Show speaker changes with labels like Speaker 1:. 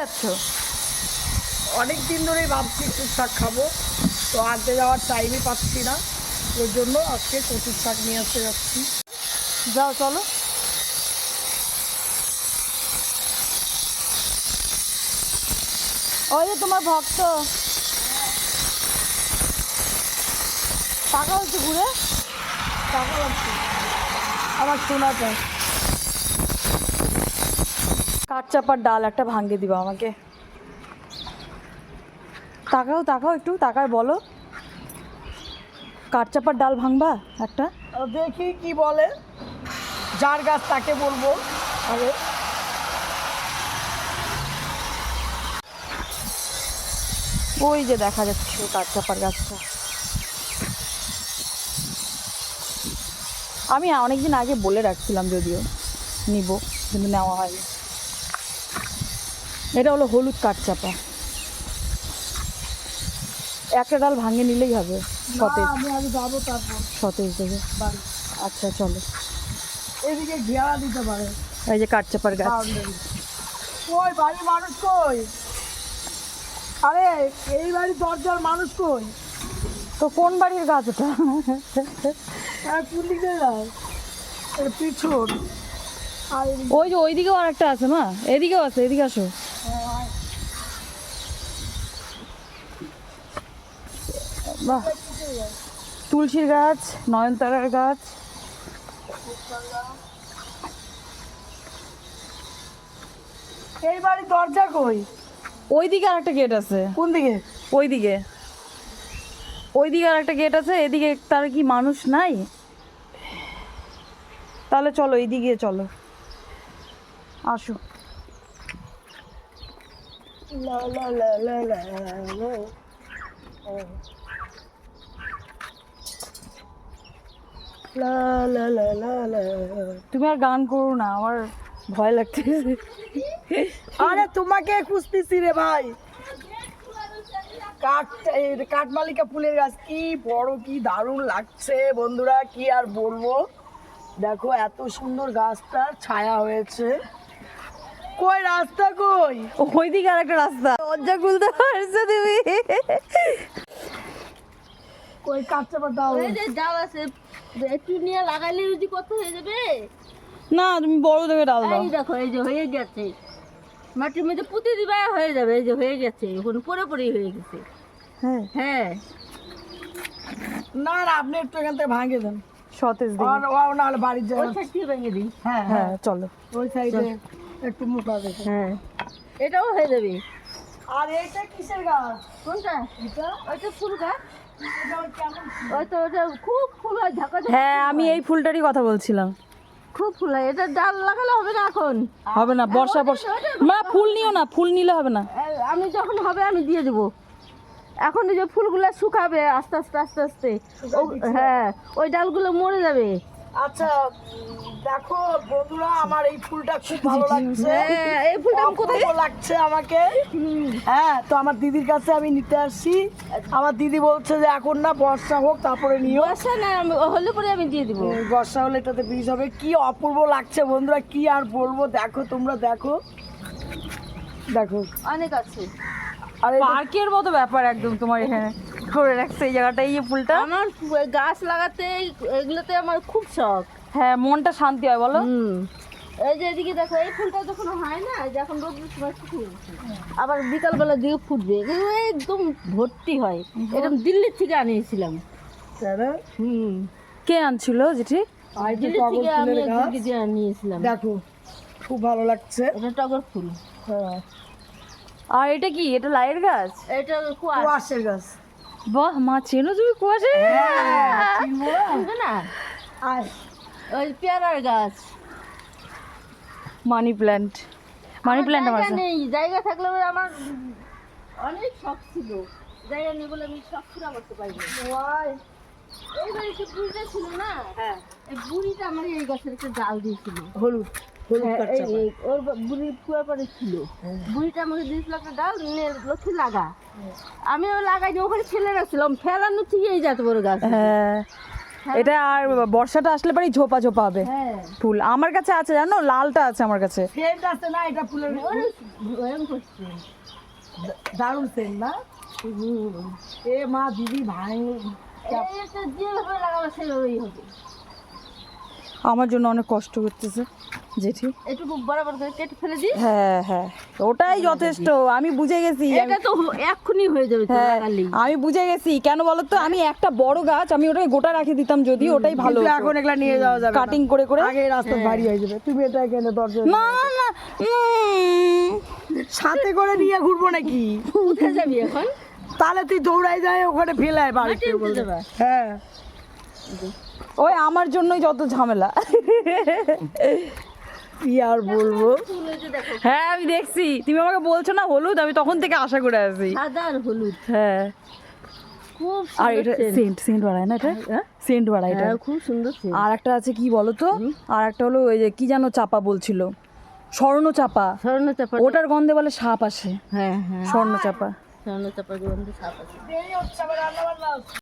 Speaker 1: যাচ্ছ?
Speaker 2: অনেক দিন ধরেই ভাবছি কচুর শাক খাব। তো আনতে যাওয়ার টাইমই পাচ্ছি না। ওর জন্য আজকে কচুর শাক নিয়ে আসতে যাচ্ছি।
Speaker 1: যাও, চলো। ওই যে তোমার ভক্ত। টাকা হচ্ছে ঘুরে?
Speaker 2: টাকা লাগছে আমার শোনা
Speaker 1: কাঠ চাপার ডাল একটা ভাঙ্গে দিবা আমাকে। তাকাও তাকাও একটু তাকায় বলো। কাঠ চাপার ডাল ভাঙবা একটা?
Speaker 2: দেখি কি বলে। যার গাছ তাকে বলব। আরে।
Speaker 1: ওই যে দেখা যাচ্ছে কাঠ চাপার গাছটা। আমি অনেকদিন আগে বলে রাখছিলাম যদিও নিব কিন্তু নেওয়া হয়নি। এটা হলো হলুদ কাঠ চাপা একটা ডাল ভাঙে নিলেই হবে সতেজ।
Speaker 2: আমি যাব তারপর।
Speaker 1: সতেজ
Speaker 2: বাড়ি
Speaker 1: আচ্ছা চলো।
Speaker 2: এদিকে ঘেরা দিতে পারে।
Speaker 1: এই যে কাঠ চাপার গাছ।
Speaker 2: কই বাড়ির মানুষ কই? আরে এই বাড়ির দরজার মানুষ কই?
Speaker 1: তো কোন বাড়ির গাছ ওটা?
Speaker 2: হ্যাঁ পিছন।
Speaker 1: ওই যে ওইদিকেও আর একটা আছে মা এদিকেও আছে এদিকে আসো
Speaker 2: হ্যাঁ,
Speaker 1: বাহ। তুলসীর গাছ নয়নতারার গাছ।
Speaker 2: এই বাড়ির দরজা কই?
Speaker 1: ওইদিকে আর একটা গেট আছে।
Speaker 2: কোন দিকে?
Speaker 1: ওইদিকে। ওইদিকে আর একটা গেট আছে এদিকে তার কি মানুষ নাই? তাহলে চলো এইদিকে চলো। আসো।
Speaker 2: লা লা লা লা লা লা।
Speaker 1: তুমি আর গান করো না আমার ভয় লাগতেছে।
Speaker 2: আরে তোমাকে খুঁজতেছি রে ভাই। কাঠ এই কাঠমালিকা ফুলের গাছ কি বড় কি দারুণ লাগছে বন্ধুরা কি আর বলব? দেখো এত সুন্দর গাছটার ছায়া হয়েছে। কই রাস্তা কই?
Speaker 1: ওই দিকে আর একটা রাস্তা। লজ্জা খুলতে পারছ তুমি?
Speaker 2: কই কাঠটা দাও।
Speaker 3: ওই যে ডাল আছে। একটু নিয়ে লাগাইলে যদি কত হয়ে যাবে?
Speaker 1: না তুমি বড় দেখে ডাল দাও।
Speaker 3: এই দেখো এই যে হয়ে গেছে। মাটির মধ্যে পুঁতে দিবা হয়ে যাবে এই যে হয়ে গেছে। এখন পরে পরেই হয়ে গেছে।
Speaker 1: হ্যাঁ।
Speaker 3: হ্যাঁ।
Speaker 2: না না আপনি একটু এখান থেকে ভাঙে দেন।
Speaker 1: সতেজ দিকে
Speaker 2: আর ও নাহলে বাড়ির
Speaker 3: ওই
Speaker 2: জায়গা
Speaker 3: সাইড থেকে ভেঙে দিই।
Speaker 2: হ্যাঁ হ্যাঁ।
Speaker 1: হ্যাঁ চলো।
Speaker 2: ওই সাইডে একটু মোটা দেখে।
Speaker 3: হ্যাঁ। এটাও হয়ে যাবে।
Speaker 2: আর এইটা কিসের গাছ?
Speaker 3: কোনটা?
Speaker 2: এটা?
Speaker 3: ওইটা ফুল গাছ।
Speaker 2: এটা
Speaker 3: ওই তো ওটা খুব ফুল হয়
Speaker 1: হ্যাঁ আমি এই ফুলটারই কথা বলছিলাম।
Speaker 3: খুব ফুল হয় এটা ডাল লাগালে হবে না এখন?
Speaker 1: হবে না বর্ষা বর্ষা। মা ফুল নিও না ফুল নিলে হবে না।
Speaker 3: আমি যখন হবে আমি দিয়ে দেবো। এখন এই যে ফুলগুলো শুকাবে আস্তে আস্তে আস্তে আস্তে। ও- হ্যাঁ ওই ডালগুলো মরে যাবে।
Speaker 2: আচ্ছা দেখো বন্ধুরা আমার এই ফুলটা খুব ভালো লাগছে।
Speaker 3: হ্যাঁ, এই ফুলটা কোথায়?
Speaker 2: লাগছে আমাকে। হ্যাঁ তো আমার দিদির কাছে আমি নিতে আসছি। আমার দিদি বলছে যে এখন না বর্ষা হোক তারপরে নিও।
Speaker 3: বর্ষা না আমি হলে পরে আমি দিয়ে দিব।
Speaker 2: বর্ষা হলে এটাতে বীজ হবে। কি অপূর্ব লাগছে বন্ধুরা কি আর বলব? দেখো তোমরা দেখো। দেখো।
Speaker 3: অনেক আছে।
Speaker 2: আর
Speaker 1: পার্কের মতো ব্যাপার একদম তোমার এখানে। করে রাখছে এই জায়গাটা এই ফুলটা।
Speaker 3: আমার গাছ লাগাতে এগুলোতে আমার খুব শখ।
Speaker 1: হ্যাঁ মনটা শান্তি হয় বলো।
Speaker 3: এই যে এদিকে দেখো এই ফুলটা যখন হয় না এই যে রোদ্রের সময় শুকিয়ে আবার বিকালবেলার দিকে ফুটবে একদম ভর্তি হয়। এরকম দিল্লির থেকে আনিয়েছিলাম। হুম।
Speaker 1: কে আনছিল যেটি
Speaker 3: থেকে আমি দিয়ে আনিয়েছিলাম।
Speaker 2: দেখো খুব ভালো লাগছে।
Speaker 3: এটা টগর ফুল।
Speaker 2: হ্যাঁ।
Speaker 1: আর এটা কি? এটা লাইয়ের গাছ?
Speaker 3: এটা
Speaker 2: কুয়াশের গাছ।
Speaker 1: বাহ মা চেনো তুমি কুয়াশে?
Speaker 2: চিনবো না? আর
Speaker 3: ওই পেয়ারার গাছ।
Speaker 1: Money plant. মানি প্ল্যান্ট আমার
Speaker 3: জায়গা নেই। জায়গা থাকলে পরে আমার অনেক শখ ছিল। জায়গা নেই বলে আমি শখ পুরা করতে পারিনি
Speaker 2: ওয়াই।
Speaker 3: এই বাড়িতে বুড়িটা ছিল না?
Speaker 2: হ্যাঁ।
Speaker 3: এই বুড়িটা আমার এই গাছের একটা ডাল দিয়েছিল।
Speaker 2: হলুদ হলুদ
Speaker 3: হ্যাঁ, ওর বা- বুড়ির কুয়ার পাড়ে ছিল। বুড়িটা আমাকে দিয়েছিল একটা ডাল লক্ষ্মী লাগা। আমিও লাগাইনি ওখানে ফেলে রাখছিলাম। ফেলানো ঠিক এই যাতে বড় গাছ।
Speaker 1: হ্যাঁ। এটা আর বর্ষাটা আসলে বাড়ি ঝোপা ঝোপা হবে।
Speaker 3: হ্যাঁ।
Speaker 1: ফুল। আমার কাছে আছে জানো? লালটা আছে আমার কাছে।
Speaker 2: সেন্ট আছে না এটা ফুলের
Speaker 3: ওরে। ভয়ঙ্কর scent।
Speaker 2: দারুণ সেন্ট না? এ মা দিদি ভাই।
Speaker 3: এটা সেভাবেই হবে।
Speaker 1: আমার জন্য অনেক কষ্ট করতেছে জেঠি।
Speaker 3: একটু বরাবর করে কেটে ফেলে দিই
Speaker 1: হ্যাঁ হ্যাঁ। ওটাই যথেষ্ট। আমি বুঝে গেছি।
Speaker 3: এটা তো এক্ষুনি হয়ে যাবে
Speaker 1: হ্যাঁ আমি বুঝে গেছি। কেন বলো তো আমি একটা বড় গাছ আমি ওটাকে গোটা রাখে দিতাম যদি ওটাই ভালো
Speaker 2: এখন এগুলা নিয়ে যাওয়া যাবে
Speaker 1: কাটিং করে করে।
Speaker 2: আগে রাস্তা ভারী হয়ে যাবে। তুমি এটা এখানে দরজা
Speaker 1: না না না
Speaker 2: সাথে করে নিয়ে ঘুরবো নাকি?
Speaker 3: কোথায় যাবি এখন?
Speaker 2: তাহলে তুই দৌড়াই যায় ওখানে ফেলায় বাড়িতে হ্যাঁ।
Speaker 1: ওই আমার জন্যই যত ঝামেলা।
Speaker 2: কি আর বলব?
Speaker 1: হ্যাঁ আমি দেখছি। তুমি আমাকে বলছো না হলুদ আমি তখন থেকে আশা করে আছি।
Speaker 3: সাদা আর হলুদ।
Speaker 1: হ্যাঁ। আর এটা সেন্ট সেন্ট বাড়ায় না এটা?
Speaker 3: হ্যাঁ?
Speaker 1: সেন্ট বাড়ায় এটা?
Speaker 3: হ্যাঁ খুব সুন্দর
Speaker 1: আর একটা আছে কি বলো তো আর একটা হলো ওই যে কি যেন চাপা বলছিল? স্বর্ণ চাপা
Speaker 3: স্বর্ণ চাপা
Speaker 1: ওটার গন্ধে বলে সাপ আসে।
Speaker 3: হ্যাঁ হ্যাঁ।
Speaker 1: স্বর্ণ চাপা
Speaker 3: স্বর্ণ চাপা গন্ধে সাপ আছে